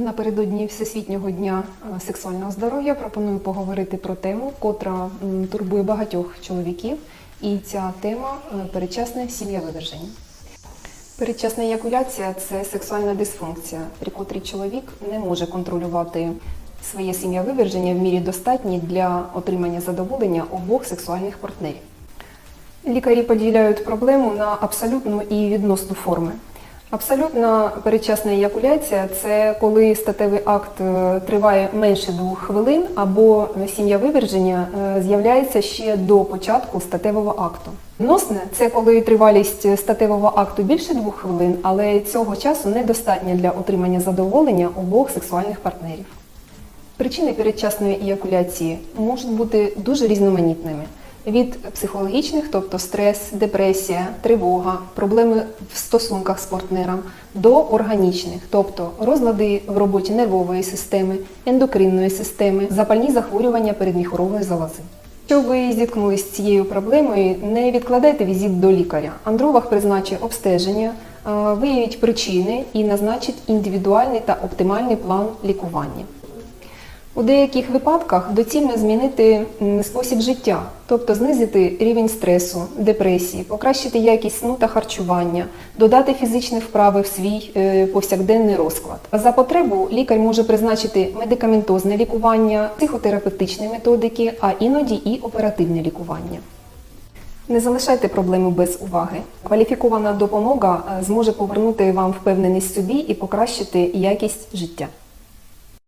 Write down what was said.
Напередодні Всесвітнього дня е, сексуального здоров'я пропоную поговорити про тему, котра турбує багатьох чоловіків. І ця тема е, передчасне сім'явиверження. Передчасна еякуляція це сексуальна дисфункція, при котрій чоловік не може контролювати своє сім'явиверження в мірі достатній для отримання задоволення обох сексуальних партнерів. Лікарі поділяють проблему на абсолютну і відносну форми. Абсолютна передчасна еякуляція це коли статевий акт е, триває менше двох хвилин, або сім'я виверження е, з'являється ще до початку статевого акту. Відносне це коли тривалість статевого акту більше двох хвилин, але цього часу недостатньо для отримання задоволення обох сексуальних партнерів. Причини передчасної еякуляції можуть бути дуже різноманітними. Від психологічних, тобто стрес, депресія, тривога, проблеми в стосунках з партнером, до органічних, тобто розлади в роботі нервової системи, ендокринної системи, запальні захворювання передміхорової залози. Якщо ви зіткнулися з цією проблемою, не відкладайте візит до лікаря. Андролог призначить обстеження, е, виявить причини і назначить індивідуальний та оптимальний план лікування. У деяких випадках доцільно змінити спосіб життя, тобто знизити рівень стресу, депресії, покращити якість сну та харчування, додати фізичні вправи в свій е, повсякденний розклад. За потребу лікар може призначити медикаментозне лікування, психотерапевтичні методики, а іноді і оперативне лікування. Не залишайте проблему без уваги. Кваліфікована допомога е, зможе повернути вам впевненість в собі і покращити якість життя.